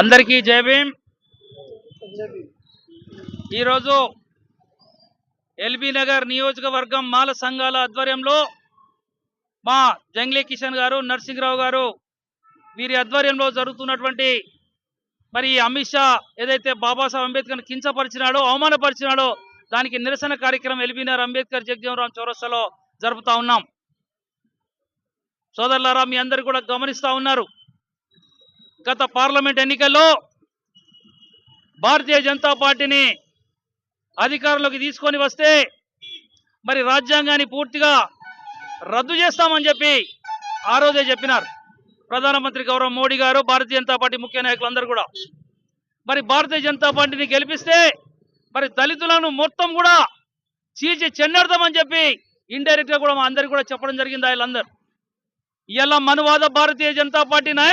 అందరికీ జై భీమ్. ఈరోజు ఎల్బీ నగర్ నియోజకవర్గం మాల సంఘాల ఆధ్వర్యంలో మా జంగ్లీ కిషన్ గారు నరసింహరావు గారు వీరి ఆధ్వర్యంలో జరుగుతున్నటువంటి మరి అమిత్ షా ఏదైతే బాబాసాహెబ్ అంబేద్కర్ కించపరిచినాడో అవమానపరిచినాడో దానికి నిరసన కార్యక్రమం ఎల్బీ నగర్ అంబేద్కర్ జగజీవనరామ్ చౌరస్తాలో జరుపుతా ఉన్నాం. సోదరులారా మీ అందరు కూడా గమనిస్తా ఉన్నారు. గత పార్లమెంట్ ఎన్నికల్లో భారతీయ జనతా పార్టీని అధికారంలోకి తీసుకొని వస్తే మరి రాజ్యాంగాన్ని పూర్తిగా రద్దు చేస్తామని చెప్పి ఆ రోజే చెప్పినారు. ప్రధానమంత్రి గౌరవ మోడీ గారు భారతీయ జనతా పార్టీ ముఖ్య నాయకులందరూ కూడా. మరి భారతీయ జనతా పార్టీని గెలిపిస్తే మరి దళితులను మొత్తం కూడా చీల్చి చెన్నెడతామని చెప్పి ఇండైరెక్ట్గా కూడా మా అందరికీ కూడా చెప్పడం జరిగింది వీళ్ళందరూ ఇలా మనువాద భారతీయ జనతా పార్టీ నాయకులు